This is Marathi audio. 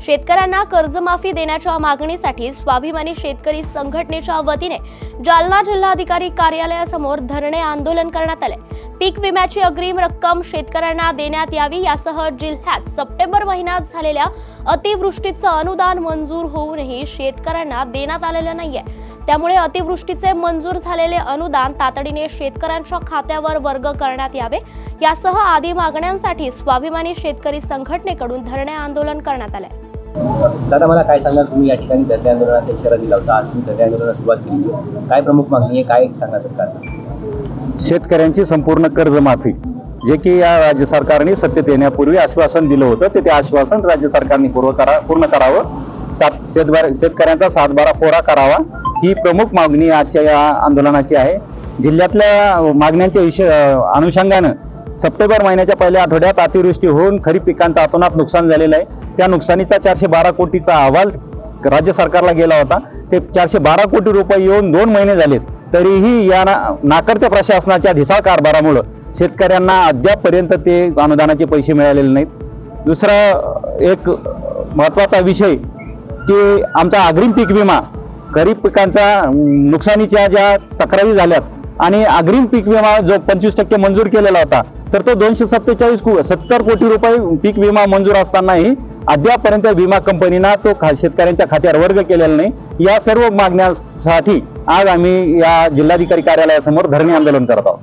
शेतकऱ्यांना कर्जमाफी देण्याच्या मागणीसाठी स्वाभिमानी शेतकरी संघटनेच्या वतीने जालना जिल्हाधिकारी कार्यालयासमोर धरणे आंदोलन करण्यात आले. पीक विम्याची अग्रिम रक्कम शेतकऱ्यांना देण्यात यावी यासह जिल्ह्यात सप्टेंबर महिन्यात झालेल्या अतिवृष्टीचं अनुदान मंजूर होऊनही शेतकऱ्यांना देण्यात आलेलं नाहीये. त्यामुळे अतिवृष्टीचे मंजूर झालेले अनुदान तातडीने शेतकऱ्यांच्या खात्यावर वर्ग करण्यात यावे. यासह आदी मागण्यांसाठी स्वाभिमानी शेतकरी संघटनेकडून धरणे आंदोलन करण्यात आले दादा मला काय सांगाल तुम्ही या ठिकाणी धरणे आंदोलनाचा इशारा दिला होता. आज तुम्ही धरणे आंदोलनाला सुरुवात केली. काय प्रमुख मागणी आहे? काय सांगा सरकार? शेतकऱ्यांची संपूर्ण कर्जमाफी जे की या राज्य सरकारने सत्तेत येण्यापूर्वी आश्वासन दिलं होतं ते ते आश्वासन राज्य सरकारने पूर्व करा पूर्ण करावं. सात शेतबार शेतकऱ्यांचा सातबारा कोरा करावा ही प्रमुख मागणी आजच्या या आंदोलनाची आहे. जिल्ह्यातल्या मागण्यांच्या विषय अनुषंगानं सप्टेंबर महिन्याच्या पहिल्या आठवड्यात अतिवृष्टी होऊन खरीप पिकांचं अतोनात नुकसान झालेलं आहे. त्या नुकसानीचा चारशे बारा कोटीचा अहवाल राज्य सरकारला गेला होता. ते चारशे बारा कोटी रुपये येऊन दोन महिने झालेत. तरीही या ना- नाकर्त्या प्रशासनाच्या ढिसाळ कारभारामुळं शेतकऱ्यांना अद्यापपर्यंत ते अनुदानाचे पैसे मिळालेले नाहीत. दुसरा एक महत्त्वाचा विषय की आमचा अग्रिम पीक विमा खरीप पिकांचा नुकसानीच्या ज्या तक्रारी झाल्यात आणि अग्रिम पीक विमा जो पंचवीस टक्के मंजूर केलेला होता तर तो दोनशे सत्तेचाळीस सत्तर कोटी रुपये पीक विमा मंजूर असतानाही अद्यापर्यंत विमा कंपनीना तो खा शेतकऱ्यांच्या खात्यावर वर्ग केलेला नाही. या सर्व मागण्यासाठी आज आम्ही या जिल्हाधिकारी कार्यालयासमोर धरणे आंदोलन करत आहोत.